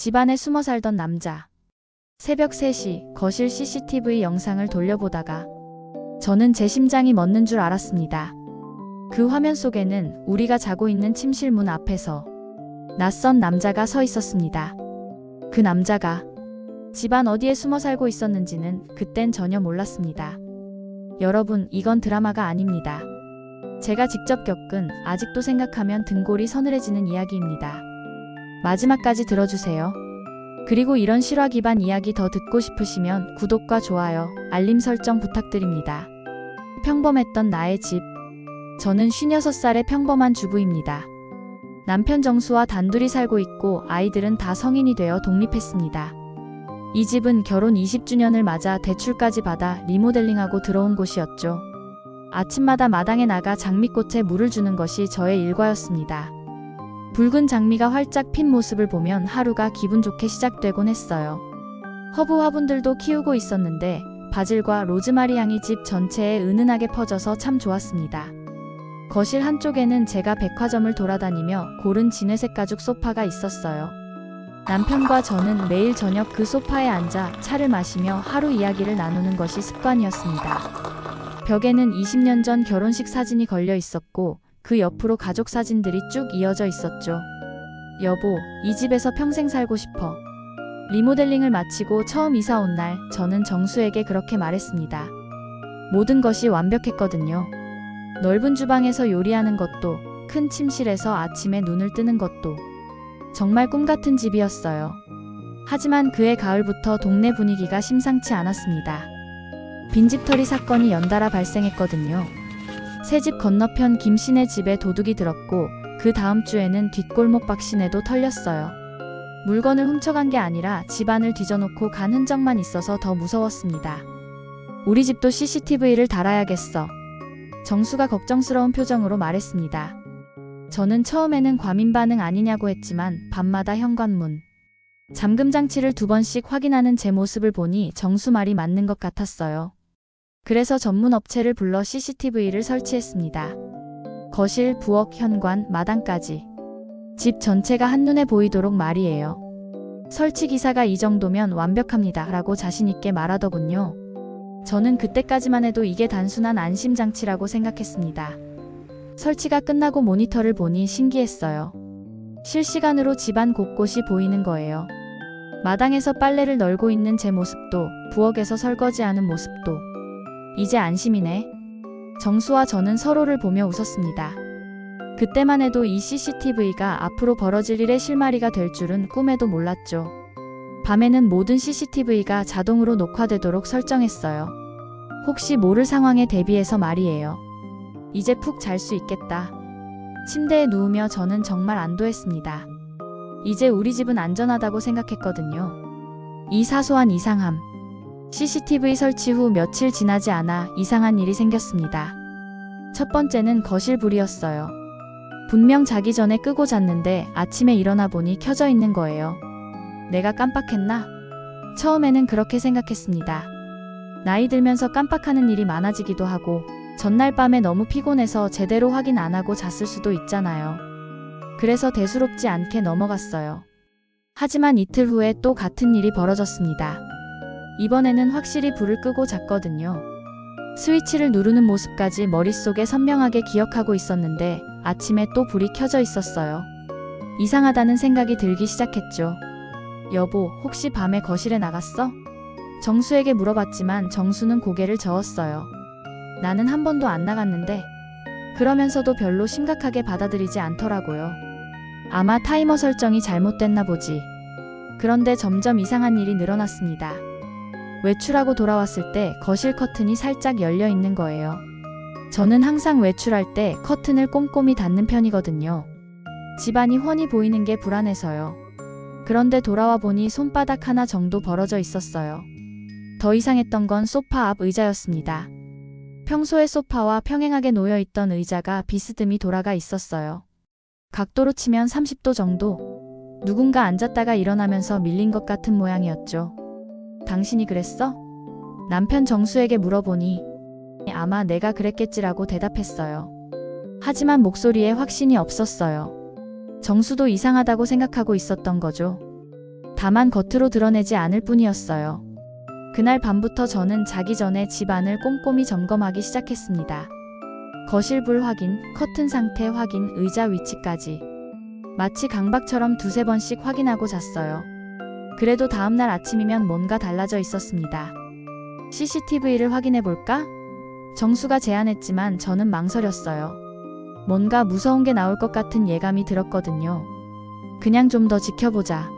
집안에 숨어 살던 남자. 새벽 3시 거실 CCTV 영상을 돌려보다가 저는 제 심장이 멎는 줄 알았습니다. 그 화면 속에는 우리가 자고 있는 침실 문 앞에서 낯선 남자가 서 있었습니다. 그 남자가 집안 어디에 숨어 살고 있었는지는 그땐 전혀 몰랐습니다. 여러분, 이건 드라마가 아닙니다. 제가 직접 겪은 아직도 생각하면 등골이 서늘해지는 이야기입니다. 마지막까지 들어주세요. 그리고 이런 실화 기반 이야기 더 듣고 싶으시면 구독과 좋아요, 알림 설정 부탁드립니다. 평범했던 나의 집. 저는 56살의 평범한 주부입니다. 남편 정수와 단둘이 살고 있고 아이들은 다 성인이 되어 독립했습니다. 이 집은 결혼 20주년을 맞아 대출까지 받아 리모델링하고 들어온 곳이었죠. 아침마다 마당에 나가 장미꽃에 물을 주는 것이 저의 일과였습니다. 붉은 장미가 활짝 핀 모습을 보면 하루가 기분 좋게 시작되곤 했어요. 허브 화분들도 키우고 있었는데 바질과 로즈마리 향이 집 전체에 은은하게 퍼져서 참 좋았습니다. 거실 한쪽에는 제가 백화점을 돌아다니며 고른 진회색 가죽 소파가 있었어요. 남편과 저는 매일 저녁 그 소파에 앉아 차를 마시며 하루 이야기를 나누는 것이 습관이었습니다. 벽에는 20년 전 결혼식 사진이 걸려 있었고 그 옆으로 가족 사진들이 쭉 이어져 있었죠. 여보, 이 집에서 평생 살고 싶어. 리모델링을 마치고 처음 이사 온 날 저는 정수에게 그렇게 말했습니다. 모든 것이 완벽했거든요. 넓은 주방에서 요리하는 것도, 큰 침실에서 아침에 눈을 뜨는 것도. 정말 꿈 같은 집이었어요. 하지만 그해 가을부터 동네 분위기가 심상치 않았습니다. 빈집털이 사건이 연달아 발생했거든요. 새집 건너편 김씨네 집에 도둑이 들었고 그 다음 주에는 뒷골목 박씨네도 털렸어요. 물건을 훔쳐간 게 아니라 집안을 뒤져놓고 간 흔적만 있어서 더 무서웠습니다. 우리 집도 CCTV를 달아야겠어. 정수가 걱정스러운 표정으로 말했습니다. 저는 처음에는 과민 반응 아니냐고 했지만 밤마다 현관문, 잠금 장치를 두 번씩 확인하는 제 모습을 보니 정수 말이 맞는 것 같았어요. 그래서 전문 업체를 불러 CCTV를 설치했습니다. 거실, 부엌, 현관, 마당까지. 집 전체가 한눈에 보이도록 말이에요. 설치 기사가 이 정도면 완벽합니다. 라고 자신있게 말하더군요. 저는 그때까지만 해도 이게 단순한 안심장치라고 생각했습니다. 설치가 끝나고 모니터를 보니 신기했어요. 실시간으로 집안 곳곳이 보이는 거예요. 마당에서 빨래를 널고 있는 제 모습도, 부엌에서 설거지하는 모습도. 이제 안심이네. 정수와 저는 서로를 보며 웃었습니다. 그때만 해도 이 CCTV가 앞으로 벌어질 일의 실마리가 될 줄은 꿈에도 몰랐죠. 밤에는 모든 CCTV가 자동으로 녹화되도록 설정했어요. 혹시 모를 상황에 대비해서 말이에요. 이제 푹 잘 수 있겠다. 침대에 누우며 저는 정말 안도했습니다. 이제 우리 집은 안전하다고 생각했거든요. 이 사소한 이상함. CCTV 설치 후 며칠 지나지 않아 이상한 일이 생겼습니다. 첫 번째는 거실 불이었어요. 분명 자기 전에 끄고 잤는데 아침에 일어나 보니 켜져 있는 거예요. 내가 깜빡했나? 처음에는 그렇게 생각했습니다. 나이 들면서 깜빡하는 일이 많아지기도 하고 전날 밤에 너무 피곤해서 제대로 확인 안 하고 잤을 수도 있잖아요. 그래서 대수롭지 않게 넘어갔어요. 하지만 이틀 후에 또 같은 일이 벌어졌습니다. 이번에는 확실히 불을 끄고 잤거든요. 스위치를 누르는 모습까지 머릿속에 선명하게 기억하고 있었는데 아침에 또 불이 켜져 있었어요. 이상하다는 생각이 들기 시작했죠. 여보, 혹시 밤에 거실에 나갔어? 정수에게 물어봤지만 정수는 고개를 저었어요. 나는 한 번도 안 나갔는데 그러면서도 별로 심각하게 받아들이지 않더라고요. 아마 타이머 설정이 잘못됐나 보지. 그런데 점점 이상한 일이 늘어났습니다. 외출하고 돌아왔을 때 거실 커튼이 살짝 열려 있는 거예요. 저는 항상 외출할 때 커튼을 꼼꼼히 닫는 편이거든요. 집안이 훤히 보이는 게 불안해서요. 그런데 돌아와 보니 손바닥 하나 정도 벌어져 있었어요. 더 이상했던 건 소파 앞 의자였습니다. 평소에 소파와 평행하게 놓여 있던 의자가 비스듬히 돌아가 있었어요. 각도로 치면 30도 정도? 누군가 앉았다가 일어나면서 밀린 것 같은 모양이었죠. 당신이 그랬어? 남편 정수에게 물어보니 아마 내가 그랬겠지라고 대답했어요. 하지만 목소리에 확신이 없었어요. 정수도 이상하다고 생각하고 있었던 거죠. 다만 겉으로 드러내지 않을 뿐이었어요. 그날 밤부터 저는 자기 전에 집안을 꼼꼼히 점검하기 시작했습니다. 거실 불 확인, 커튼 상태 확인, 의자 위치까지. 마치 강박처럼 두세 번씩 확인하고 잤어요. 그래도 다음날 아침이면 뭔가 달라져 있었습니다. CCTV를 확인해 볼까? 정수가 제안했지만 저는 망설였어요. 뭔가 무서운 게 나올 것 같은 예감이 들었거든요. 그냥 좀 더 지켜보자.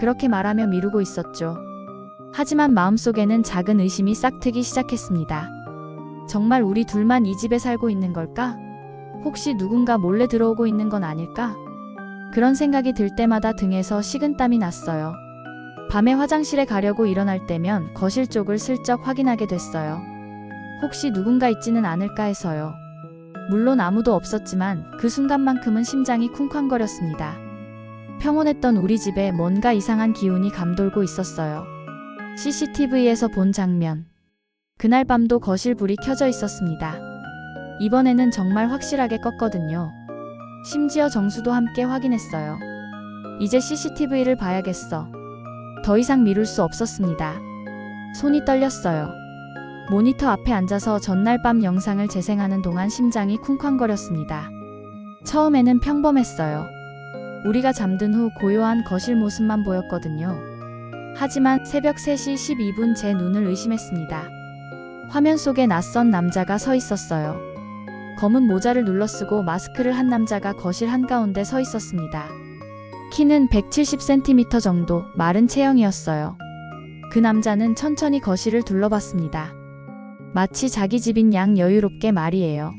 그렇게 말하며 미루고 있었죠. 하지만 마음속에는 작은 의심이 싹트기 시작했습니다. 정말 우리 둘만 이 집에 살고 있는 걸까? 혹시 누군가 몰래 들어오고 있는 건 아닐까? 그런 생각이 들 때마다 등에서 식은땀이 났어요. 밤에 화장실에 가려고 일어날 때면 거실 쪽을 슬쩍 확인하게 됐어요. 혹시 누군가 있지는 않을까 해서요. 물론 아무도 없었지만 그 순간만큼은 심장이 쿵쾅거렸습니다. 평온했던 우리 집에 뭔가 이상한 기운이 감돌고 있었어요. CCTV에서 본 장면. 그날 밤도 거실 불이 켜져 있었습니다. 이번에는 정말 확실하게 껐거든요. 심지어 정수도 함께 확인했어요. 이제 CCTV를 봐야겠어. 더 이상 미룰 수 없었습니다. 손이 떨렸어요. 모니터 앞에 앉아서 전날 밤 영상을 재생하는 동안 심장이 쿵쾅거렸습니다. 처음에는 평범했어요. 우리가 잠든 후 고요한 거실 모습만 보였거든요. 하지만 새벽 3시 12분 제 눈을 의심했습니다. 화면 속에 낯선 남자가 서 있었어요. 검은 모자를 눌러쓰고 마스크를 한 남자가 거실 한가운데 서 있었습니다. 키는 170cm 정도 마른 체형이었어요. 그 남자는 천천히 거실을 둘러봤습니다. 마치 자기 집인 양 여유롭게 말이에요.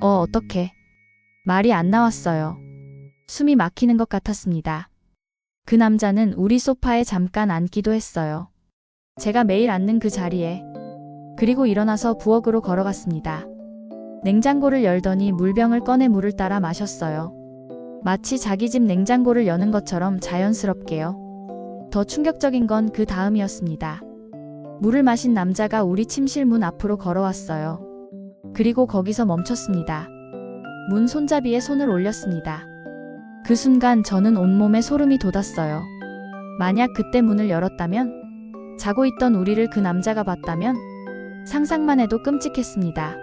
어, 어떻게? 말이 안 나왔어요. 숨이 막히는 것 같았습니다. 그 남자는 우리 소파에 잠깐 앉기도 했어요. 제가 매일 앉는 그 자리에. 그리고 일어나서 부엌으로 걸어갔습니다. 냉장고를 열더니 물병을 꺼내 물을 따라 마셨어요. 마치 자기 집 냉장고를 여는 것처럼 자연스럽게요. 더 충격적인 건 그 다음이었습니다. 물을 마신 남자가 우리 침실 문 앞으로 걸어왔어요. 그리고 거기서 멈췄습니다. 문 손잡이에 손을 올렸습니다. 그 순간 저는 온몸에 소름이 돋았어요. 만약 그때 문을 열었다면? 자고 있던 우리를 그 남자가 봤다면? 상상만 해도 끔찍했습니다.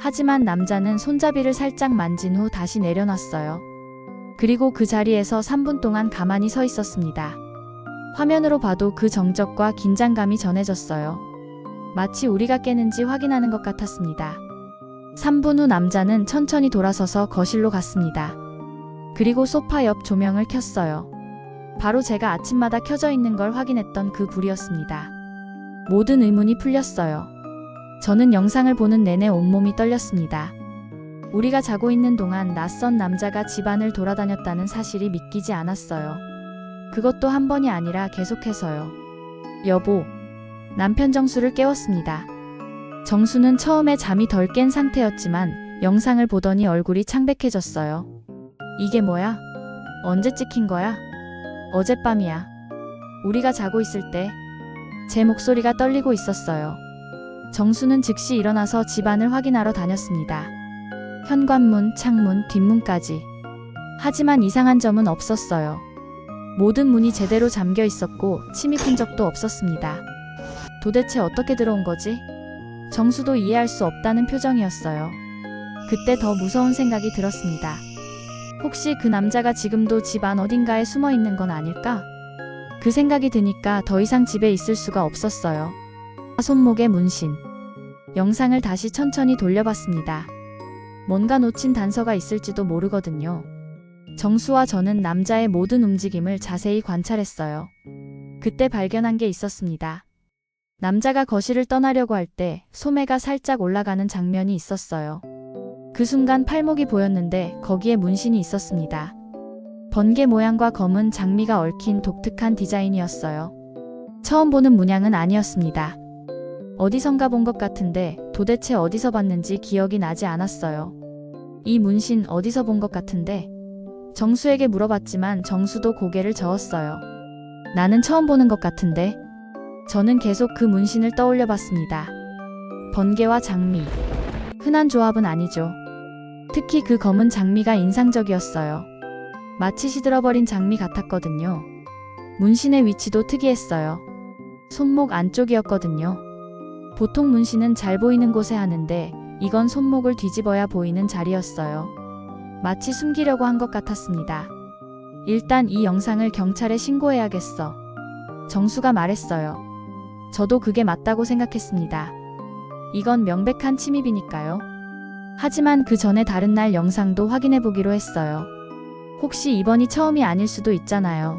하지만 남자는 손잡이를 살짝 만진 후 다시 내려놨어요. 그리고 그 자리에서 3분 동안 가만히 서 있었습니다. 화면으로 봐도 그 정적과 긴장감이 전해졌어요. 마치 우리가 깨는지 확인하는 것 같았습니다. 3분 후 남자는 천천히 돌아서서 거실로 갔습니다. 그리고 소파 옆 조명을 켰어요. 바로 제가 아침마다 켜져 있는 걸 확인했던 그 불이었습니다. 모든 의문이 풀렸어요. 저는 영상을 보는 내내 온몸이 떨렸습니다. 우리가 자고 있는 동안 낯선 남자가 집안을 돌아다녔다는 사실이 믿기지 않았어요. 그것도 한 번이 아니라 계속해서요. 여보. 남편 정수를 깨웠습니다. 정수는 처음에 잠이 덜 깬 상태였지만 영상을 보더니 얼굴이 창백해졌어요. 이게 뭐야? 언제 찍힌 거야? 어젯밤이야. 우리가 자고 있을 때 제 목소리가 떨리고 있었어요. 정수는 즉시 일어나서 집안을 확인하러 다녔습니다. 현관문, 창문, 뒷문까지. 하지만 이상한 점은 없었어요. 모든 문이 제대로 잠겨 있었고 침입 흔적도 없었습니다. 도대체 어떻게 들어온 거지? 정수도 이해할 수 없다는 표정이었어요. 그때 더 무서운 생각이 들었습니다. 혹시 그 남자가 지금도 집 안 어딘가에 숨어 있는 건 아닐까? 그 생각이 드니까 더 이상 집에 있을 수가 없었어요. 손목에 문신. 영상을 다시 천천히 돌려봤습니다. 뭔가 놓친 단서가 있을지도 모르거든요. 정수와 저는 남자의 모든 움직임을 자세히 관찰했어요. 그때 발견한 게 있었습니다. 남자가 거실을 떠나려고 할 때 소매가 살짝 올라가는 장면이 있었어요. 그 순간 팔목이 보였는데 거기에 문신이 있었습니다. 번개 모양과 검은 장미가 얽힌 독특한 디자인이었어요. 처음 보는 문양은 아니었습니다. 어디선가 본 것 같은데 도대체 어디서 봤는지 기억이 나지 않았어요. 이 문신 어디서 본 것 같은데 정수에게 물어봤지만 정수도 고개를 저었어요. 나는 처음 보는 것 같은데 저는 계속 그 문신을 떠올려 봤습니다. 번개와 장미. 흔한 조합은 아니죠. 특히 그 검은 장미가 인상적이었어요. 마치 시들어버린 장미 같았거든요. 문신의 위치도 특이했어요. 손목 안쪽이었거든요. 보통 문신은 잘 보이는 곳에 하는데 이건 손목을 뒤집어야 보이는 자리였어요. 마치 숨기려고 한 것 같았습니다. 일단 이 영상을 경찰에 신고해야겠어. 정수가 말했어요. 저도 그게 맞다고 생각했습니다. 이건 명백한 침입이니까요. 하지만 그 전에 다른 날 영상도 확인해 보기로 했어요. 혹시 이번이 처음이 아닐 수도 있잖아요.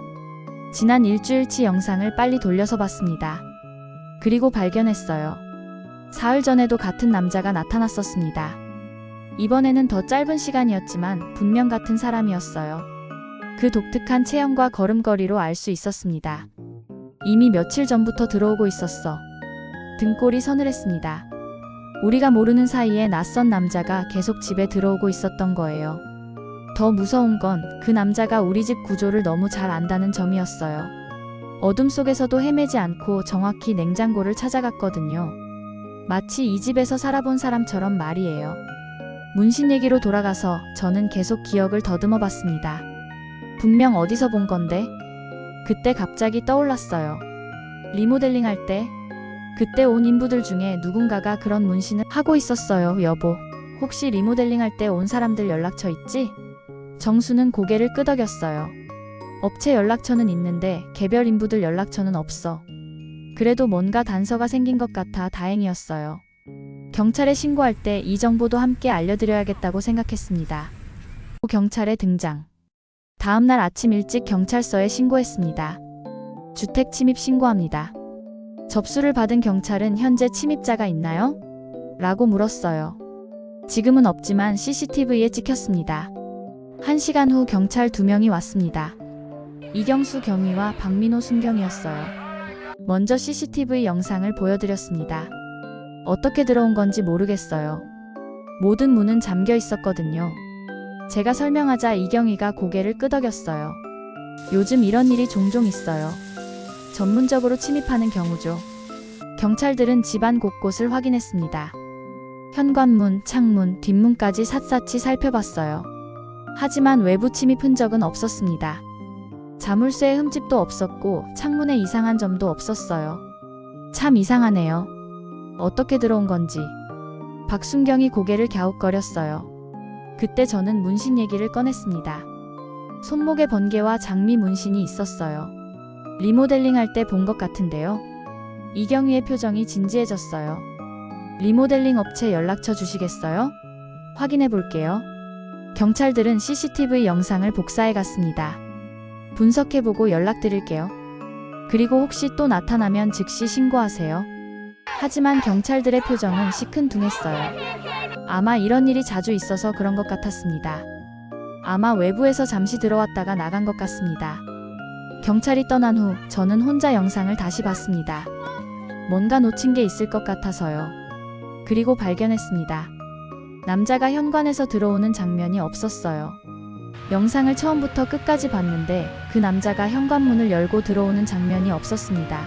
지난 일주일치 영상을 빨리 돌려서 봤습니다. 그리고 발견했어요. 사흘 전에도 같은 남자가 나타났었습니다. 이번에는 더 짧은 시간이었지만 분명 같은 사람이었어요. 그 독특한 체형과 걸음걸이로 알 수 있었습니다. 이미 며칠 전부터 들어오고 있었어. 등골이 서늘했습니다. 우리가 모르는 사이에 낯선 남자가 계속 집에 들어오고 있었던 거예요. 더 무서운 건 그 남자가 우리 집 구조를 너무 잘 안다는 점이었어요. 어둠 속에서도 헤매지 않고 정확히 냉장고를 찾아갔거든요. 마치 이 집에서 살아본 사람처럼 말이에요. 문신 얘기로 돌아가서 저는 계속 기억을 더듬어 봤습니다. 분명 어디서 본 건데? 그때 갑자기 떠올랐어요. 리모델링 할 때, 그때 온 인부들 중에 누군가가 그런 문신을 하고 있었어요, 여보. 혹시 리모델링 할 때 온 사람들 연락처 있지? 정수는 고개를 끄덕였어요. 업체 연락처는 있는데 개별 인부들 연락처는 없어. 그래도 뭔가 단서가 생긴 것 같아 다행이었어요. 경찰에 신고할 때 이 정보도 함께 알려드려야겠다고 생각했습니다. 경찰의 등장. 다음날 아침 일찍 경찰서에 신고했습니다. 주택 침입 신고합니다. 접수를 받은 경찰은 현재 침입자가 있나요? 라고 물었어요. 지금은 없지만 CCTV에 찍혔습니다. 한 시간 후 경찰 두 명이 왔습니다. 이경수 경위와 박민호 순경이었어요. 먼저 CCTV 영상을 보여드렸습니다. 어떻게 들어온 건지 모르겠어요. 모든 문은 잠겨 있었거든요. 제가 설명하자 이경희가 고개를 끄덕였어요. 요즘 이런 일이 종종 있어요. 전문적으로 침입하는 경우죠. 경찰들은 집안 곳곳을 확인했습니다. 현관문, 창문, 뒷문까지 샅샅이 살펴봤어요. 하지만 외부 침입 흔적은 없었습니다. 자물쇠의 흠집도 없었고 창문에 이상한 점도 없었어요. 참 이상하네요. 어떻게 들어온 건지. 박순경이 고개를 갸웃거렸어요. 그때 저는 문신 얘기를 꺼냈습니다. 손목에 번개와 장미 문신이 있었어요. 리모델링 할 때 본 것 같은데요. 이경희의 표정이 진지해졌어요. 리모델링 업체 연락처 주시겠어요? 확인해 볼게요. 경찰들은 CCTV 영상을 복사해 갔습니다. 분석해보고 연락드릴게요. 그리고 혹시 또 나타나면 즉시 신고하세요. 하지만 경찰들의 표정은 시큰둥했어요. 아마 이런 일이 자주 있어서 그런 것 같았습니다. 아마 외부에서 잠시 들어왔다가 나간 것 같습니다. 경찰이 떠난 후 저는 혼자 영상을 다시 봤습니다. 뭔가 놓친 게 있을 것 같아서요. 그리고 발견했습니다. 남자가 현관에서 들어오는 장면이 없었어요. 영상을 처음부터 끝까지 봤는데 그 남자가 현관문을 열고 들어오는 장면이 없었습니다.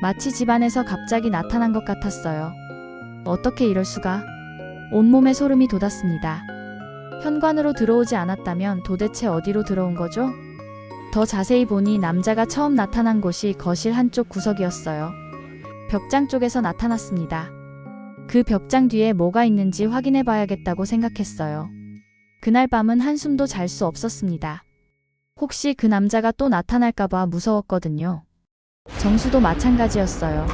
마치 집안에서 갑자기 나타난 것 같았어요. 어떻게 이럴 수가? 온몸에 소름이 돋았습니다. 현관으로 들어오지 않았다면 도대체 어디로 들어온 거죠? 더 자세히 보니 남자가 처음 나타난 곳이 거실 한쪽 구석이었어요. 벽장 쪽에서 나타났습니다. 그 벽장 뒤에 뭐가 있는지 확인해 봐야겠다고 생각했어요. 그날 밤은 한숨도 잘 수 없었습니다. 혹시 그 남자가 또 나타날까봐 무서웠거든요. 정수도 마찬가지였어요.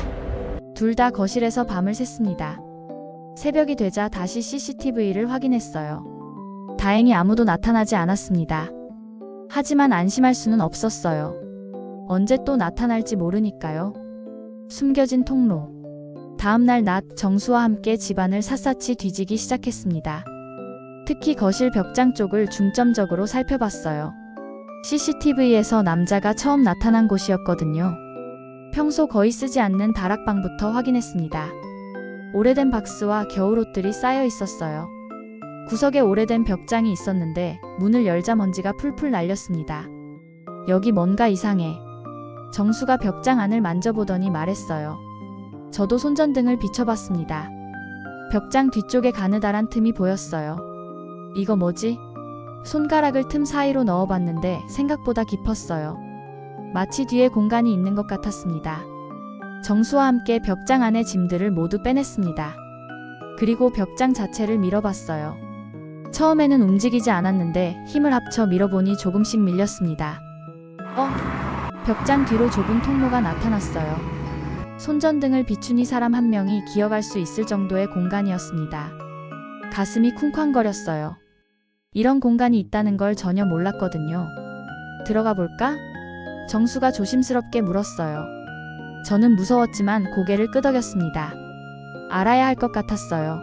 둘 다 거실에서 밤을 샜습니다. 새벽이 되자 다시 CCTV를 확인했어요. 다행히 아무도 나타나지 않았습니다. 하지만 안심할 수는 없었어요. 언제 또 나타날지 모르니까요. 숨겨진 통로. 다음날 낮 정수와 함께 집안을 샅샅이 뒤지기 시작했습니다. 특히 거실 벽장 쪽을 중점적으로 살펴봤어요. CCTV에서 남자가 처음 나타난 곳이었거든요. 평소 거의 쓰지 않는 다락방부터 확인했습니다. 오래된 박스와 겨울옷들이 쌓여 있었어요. 구석에 오래된 벽장이 있었는데 문을 열자 먼지가 풀풀 날렸습니다. 여기 뭔가 이상해. 정수가 벽장 안을 만져보더니 말했어요. 저도 손전등을 비춰봤습니다. 벽장 뒤쪽에 가느다란 틈이 보였어요. 이거 뭐지? 손가락을 틈 사이로 넣어봤는데 생각보다 깊었어요. 마치 뒤에 공간이 있는 것 같았습니다. 정수와 함께 벽장 안의 짐들을 모두 빼냈습니다. 그리고 벽장 자체를 밀어봤어요. 처음에는 움직이지 않았는데 힘을 합쳐 밀어보니 조금씩 밀렸습니다. 어? 벽장 뒤로 좁은 통로가 나타났어요. 손전등을 비추니 사람 한 명이 기어갈 수 있을 정도의 공간이었습니다. 가슴이 쿵쾅거렸어요. 이런 공간이 있다는 걸 전혀 몰랐거든요. 들어가 볼까? 정수가 조심스럽게 물었어요. 저는 무서웠지만 고개를 끄덕였습니다. 알아야 할 것 같았어요.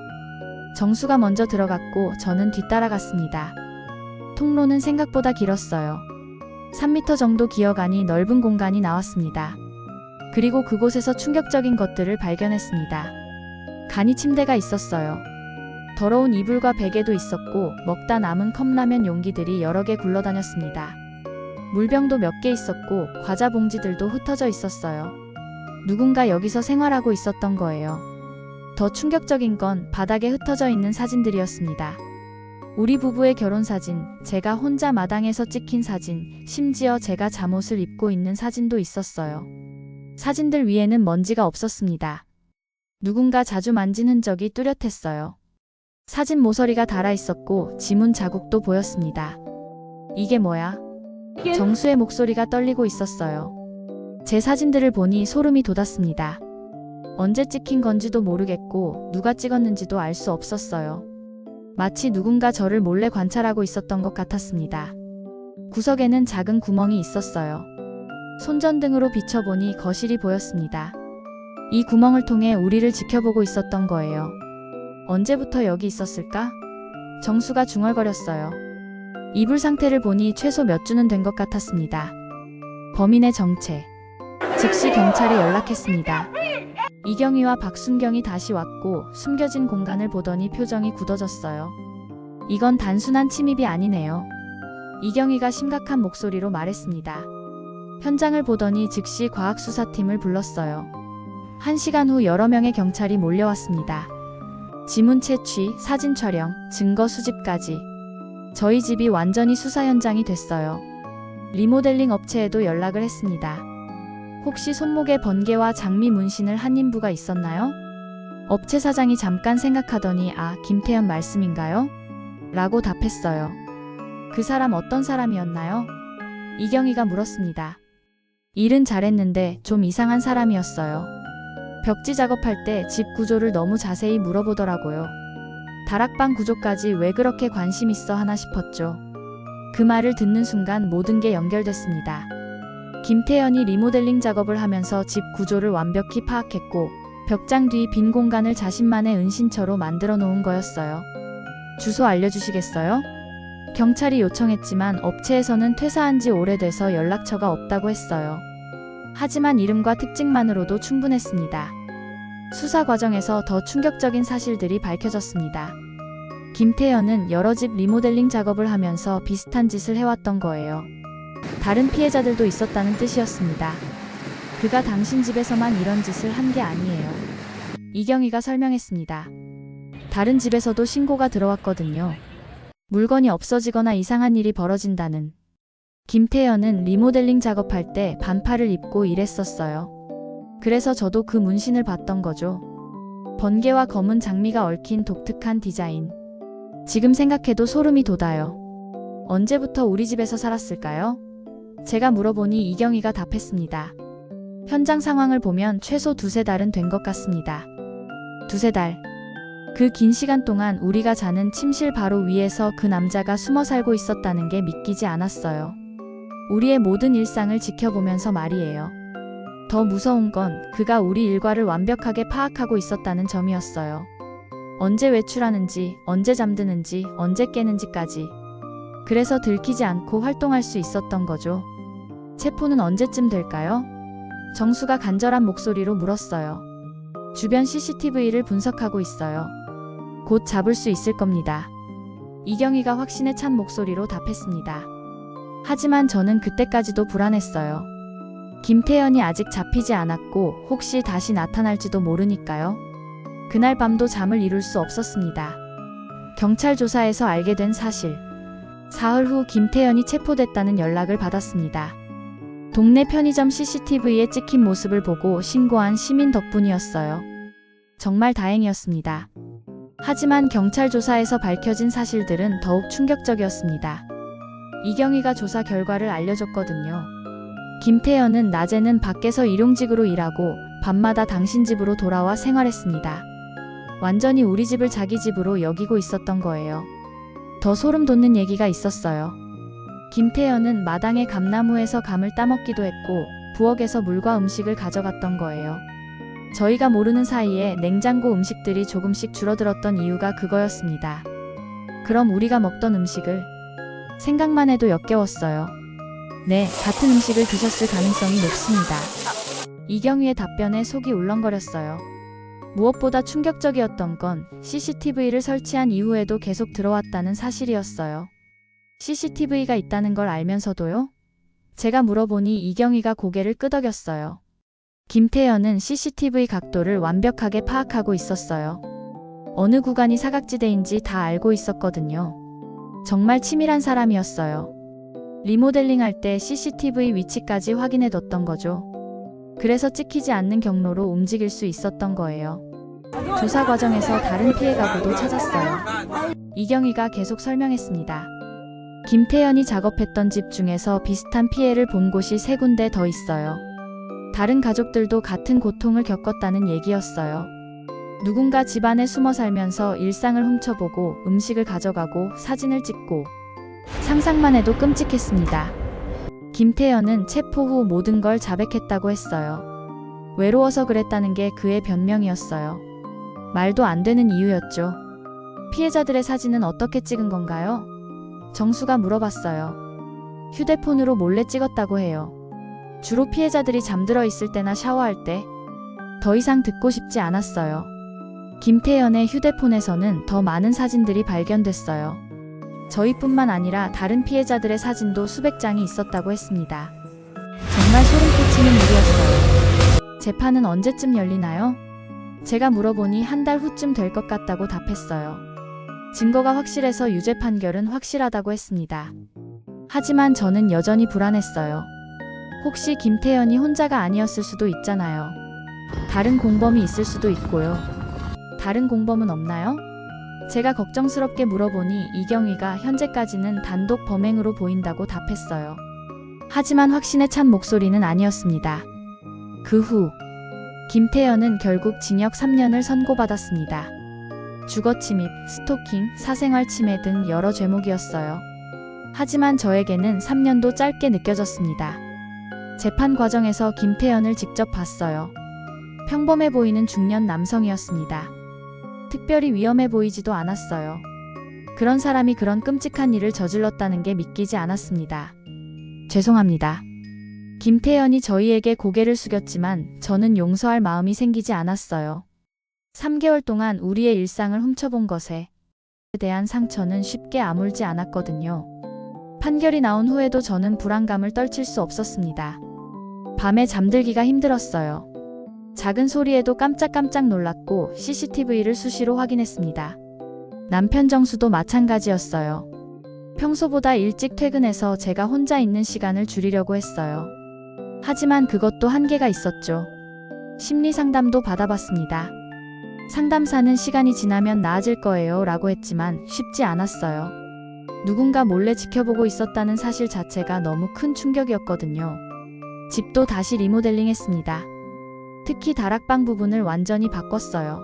정수가 먼저 들어갔고 저는 뒤따라갔습니다. 통로는 생각보다 길었어요. 3m 정도 기어가니 넓은 공간이 나왔습니다. 그리고 그곳에서 충격적인 것들을 발견했습니다. 간이 침대가 있었어요. 더러운 이불과 베개도 있었고 먹다 남은 컵라면 용기들이 여러 개 굴러다녔습니다. 물병도 몇 개 있었고 과자 봉지들도 흩어져 있었어요. 누군가 여기서 생활하고 있었던 거예요. 더 충격적인 건 바닥에 흩어져 있는 사진들이었습니다. 우리 부부의 결혼 사진, 제가 혼자 마당에서 찍힌 사진, 심지어 제가 잠옷을 입고 있는 사진도 있었어요. 사진들 위에는 먼지가 없었습니다. 누군가 자주 만진 흔적이 뚜렷했어요. 사진 모서리가 달아 있었고 지문 자국도 보였습니다. 이게 뭐야? 정수의 목소리가 떨리고 있었어요. 제 사진들을 보니 소름이 돋았습니다. 언제 찍힌 건지도 모르겠고 누가 찍었는지도 알 수 없었어요. 마치 누군가 저를 몰래 관찰하고 있었던 것 같았습니다. 구석에는 작은 구멍이 있었어요. 손전등으로 비춰보니 거실이 보였습니다. 이 구멍을 통해 우리를 지켜보고 있었던 거예요. 언제부터 여기 있었을까? 정수가 중얼거렸어요. 이불 상태를 보니 최소 몇 주는 된 것 같았습니다. 범인의 정체. 즉시 경찰에 연락했습니다. 이경희와 박순경이 다시 왔고 숨겨진 공간을 보더니 표정이 굳어졌어요. 이건 단순한 침입이 아니네요. 이경희가 심각한 목소리로 말했습니다. 현장을 보더니 즉시 과학수사팀을 불렀어요. 한 시간 후 여러 명의 경찰이 몰려왔습니다. 지문 채취, 사진 촬영, 증거 수집까지. 저희 집이 완전히 수사 현장이 됐어요. 리모델링 업체에도 연락을 했습니다. 혹시 손목에 번개와 장미 문신을 한 인부가 있었나요? 업체 사장이 잠깐 생각하더니 아, 김태현 말씀인가요? 라고 답했어요. 그 사람 어떤 사람이었나요? 이경희가 물었습니다. 일은 잘했는데 좀 이상한 사람이었어요. 벽지 작업할 때 집 구조를 너무 자세히 물어보더라고요. 다락방 구조까지 왜 그렇게 관심 있어 하나 싶었죠. 그 말을 듣는 순간 모든 게 연결됐습니다. 김태현이 리모델링 작업을 하면서 집 구조를 완벽히 파악했고 벽장 뒤 빈 공간을 자신만의 은신처로 만들어 놓은 거였어요. 주소 알려주시겠어요? 경찰이 요청했지만 업체에서는 퇴사한 지 오래돼서 연락처가 없다고 했어요. 하지만 이름과 특징만으로도 충분했습니다. 수사 과정에서 더 충격적인 사실들이 밝혀졌습니다. 김태현은 여러 집 리모델링 작업을 하면서 비슷한 짓을 해왔던 거예요. 다른 피해자들도 있었다는 뜻이었습니다. 그가 당신 집에서만 이런 짓을 한 게 아니에요. 이경희가 설명했습니다. 다른 집에서도 신고가 들어왔거든요. 물건이 없어지거나 이상한 일이 벌어진다는. 김태현은 리모델링 작업할 때 반팔을 입고 일했었어요. 그래서 저도 그 문신을 봤던 거죠. 번개와 검은 장미가 얽힌 독특한 디자인. 지금 생각해도 소름이 돋아요. 언제부터 우리 집에서 살았을까요? 제가 물어보니 이경희가 답했습니다. 현장 상황을 보면 최소 두세 달은 된 것 같습니다. 두세 달. 그 긴 시간 동안 우리가 자는 침실 바로 위에서 그 남자가 숨어 살고 있었다는 게 믿기지 않았어요. 우리의 모든 일상을 지켜보면서 말이에요. 더 무서운 건 그가 우리 일과를 완벽하게 파악하고 있었다는 점이었어요. 언제 외출하는지, 언제 잠드는지, 언제 깨는지까지. 그래서 들키지 않고 활동할 수 있었던 거죠. 체포는 언제쯤 될까요? 정수가 간절한 목소리로 물었어요. 주변 CCTV를 분석하고 있어요. 곧 잡을 수 있을 겁니다. 이경희가 확신에 찬 목소리로 답했습니다. 하지만 저는 그때까지도 불안했어요. 김태현이 아직 잡히지 않았고 혹시 다시 나타날지도 모르니까요. 그날 밤도 잠을 이룰 수 없었습니다. 경찰 조사에서 알게 된 사실. 사흘 후 김태현이 체포됐다는 연락을 받았습니다. 동네 편의점 CCTV에 찍힌 모습을 보고 신고한 시민 덕분이었어요. 정말 다행이었습니다. 하지만 경찰 조사에서 밝혀진 사실들은 더욱 충격적이었습니다. 이경희가 조사 결과를 알려줬거든요. 김태현은 낮에는 밖에서 일용직으로 일하고 밤마다 당신 집으로 돌아와 생활했습니다. 완전히 우리 집을 자기 집으로 여기고 있었던 거예요. 더 소름 돋는 얘기가 있었어요. 김태현은 마당의 감나무에서 감을 따먹기도 했고 부엌에서 물과 음식을 가져갔던 거예요. 저희가 모르는 사이에 냉장고 음식들이 조금씩 줄어들었던 이유가 그거였습니다. 그럼 우리가 먹던 음식을 생각만 해도 역겨웠어요. 네, 같은 음식을 드셨을 가능성이 높습니다. 이경희의 답변에 속이 울렁거렸어요. 무엇보다 충격적이었던 건 CCTV를 설치한 이후에도 계속 들어왔다는 사실이었어요. CCTV가 있다는 걸 알면서도요? 제가 물어보니 이경희가 고개를 끄덕였어요. 김태현은 CCTV 각도를 완벽하게 파악하고 있었어요. 어느 구간이 사각지대인지 다 알고 있었거든요. 정말 치밀한 사람이었어요. 리모델링 할 때 CCTV 위치까지 확인해 뒀던 거죠. 그래서 찍히지 않는 경로로 움직일 수 있었던 거예요. 조사 과정에서 다른 피해 가구도 찾았어요. 이경희가 계속 설명했습니다. 김태현이 작업했던 집 중에서 비슷한 피해를 본 곳이 세 군데 더 있어요. 다른 가족들도 같은 고통을 겪었다는 얘기였어요. 누군가 집 안에 숨어 살면서 일상을 훔쳐보고 음식을 가져가고 사진을 찍고 상상만 해도 끔찍했습니다. 김태현은 체포 후 모든 걸 자백했다고 했어요. 외로워서 그랬다는 게 그의 변명이었어요. 말도 안 되는 이유였죠. 피해자들의 사진은 어떻게 찍은 건가요? 정수가 물어봤어요. 휴대폰으로 몰래 찍었다고 해요. 주로 피해자들이 잠들어 있을 때나 샤워할 때 더 이상 듣고 싶지 않았어요. 김태연의 휴대폰에서는 더 많은 사진들이 발견됐어요. 저희뿐만 아니라 다른 피해자들의 사진도 수백 장이 있었다고 했습니다. 정말 소름 끼치는 일이었어요. 재판은 언제쯤 열리나요? 제가 물어보니 한 달 후쯤 될 것 같다고 답했어요. 증거가 확실해서 유죄 판결은 확실하다고 했습니다. 하지만 저는 여전히 불안했어요. 혹시 김태연이 혼자가 아니었을 수도 있잖아요. 다른 공범이 있을 수도 있고요. 다른 공범은 없나요? 제가 걱정스럽게 물어보니 이경희가 현재까지는 단독 범행으로 보인다고 답했어요. 하지만 확신에 찬 목소리는 아니었습니다. 그 후, 김태연은 결국 징역 3년을 선고받았습니다. 주거 침입, 스토킹, 사생활 침해 등 여러 죄목이었어요. 하지만 저에게는 3년도 짧게 느껴졌습니다. 재판 과정에서 김태연을 직접 봤어요. 평범해 보이는 중년 남성이었습니다. 특별히 위험해 보이지도 않았어요. 그런 사람이 그런 끔찍한 일을 저질렀다는 게 믿기지 않았습니다. 죄송합니다. 김태연이 저희에게 고개를 숙였지만 저는 용서할 마음이 생기지 않았어요. 3개월 동안 우리의 일상을 훔쳐본 것에 대한 상처는 쉽게 아물지 않았거든요. 판결이 나온 후에도 저는 불안감을 떨칠 수 없었습니다. 밤에 잠들기가 힘들었어요. 작은 소리에도 깜짝깜짝 놀랐고 CCTV를 수시로 확인했습니다. 남편 정수도 마찬가지였어요. 평소보다 일찍 퇴근해서 제가 혼자 있는 시간을 줄이려고 했어요. 하지만 그것도 한계가 있었죠. 심리 상담도 받아봤습니다. 상담사는 시간이 지나면 나아질 거예요 라고 했지만 쉽지 않았어요. 누군가 몰래 지켜보고 있었다는 사실 자체가 너무 큰 충격이었거든요. 집도 다시 리모델링 했습니다. 특히 다락방 부분을 완전히 바꿨어요.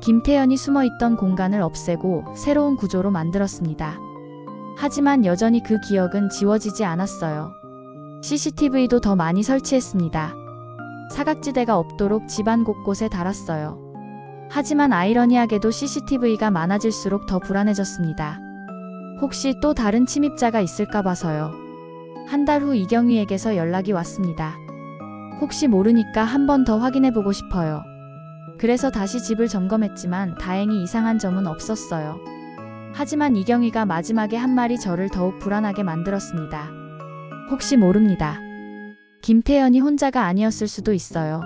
김태연이 숨어 있던 공간을 없애고 새로운 구조로 만들었습니다. 하지만 여전히 그 기억은 지워지지 않았어요. CCTV도 더 많이 설치했습니다. 사각지대가 없도록 집안 곳곳에 달았어요. 하지만 아이러니하게도 CCTV가 많아질수록 더 불안해졌습니다. 혹시 또 다른 침입자가 있을까 봐서요. 한 달 후 이경희에게서 연락이 왔습니다. 혹시 모르니까 한 번 더 확인해 보고 싶어요. 그래서 다시 집을 점검했지만 다행히 이상한 점은 없었어요. 하지만 이경희가 마지막에 한 말이 저를 더욱 불안하게 만들었습니다. 혹시 모릅니다. 김태연이 혼자가 아니었을 수도 있어요.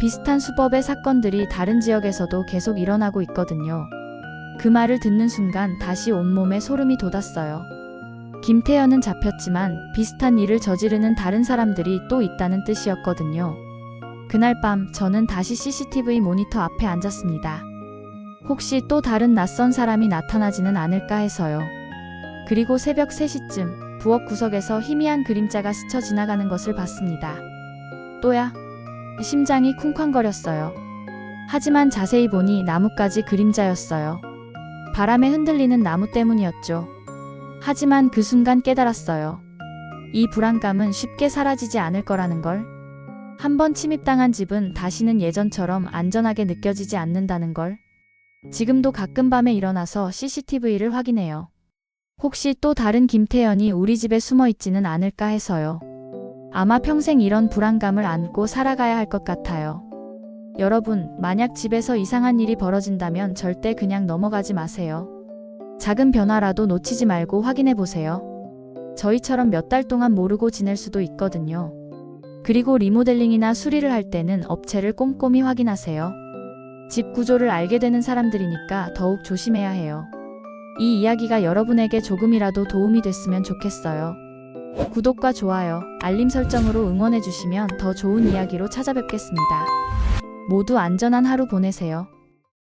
비슷한 수법의 사건들이 다른 지역에서도 계속 일어나고 있거든요. 그 말을 듣는 순간 다시 온몸에 소름이 돋았어요. 김태현은 잡혔지만 비슷한 일을 저지르는 다른 사람들이 또 있다는 뜻이었거든요. 그날 밤 저는 다시 CCTV 모니터 앞에 앉았습니다. 혹시 또 다른 낯선 사람이 나타나지는 않을까 해서요. 그리고 새벽 3시쯤 부엌 구석에서 희미한 그림자가 스쳐 지나가는 것을 봤습니다. 또야. 심장이 쿵쾅거렸어요. 하지만 자세히 보니 나뭇가지 그림자였어요. 바람에 흔들리는 나무 때문이었죠. 하지만 그 순간 깨달았어요. 이 불안감은 쉽게 사라지지 않을 거라는 걸. 한 번 침입당한 집은 다시는 예전처럼 안전하게 느껴지지 않는다는 걸. 지금도 가끔 밤에 일어나서 CCTV를 확인해요. 혹시 또 다른 김태연이 우리 집에 숨어 있지는 않을까 해서요. 아마 평생 이런 불안감을 안고 살아가야 할 것 같아요. 여러분, 만약 집에서 이상한 일이 벌어진다면 절대 그냥 넘어가지 마세요. 작은 변화라도 놓치지 말고 확인해 보세요. 저희처럼 몇 달 동안 모르고 지낼 수도 있거든요. 그리고 리모델링이나 수리를 할 때는 업체를 꼼꼼히 확인하세요. 집 구조를 알게 되는 사람들이니까 더욱 조심해야 해요. 이 이야기가 여러분에게 조금이라도 도움이 됐으면 좋겠어요. 구독과 좋아요, 알림 설정으로 응원해 주시면 더 좋은 이야기로 찾아뵙겠습니다. 모두 안전한 하루 보내세요.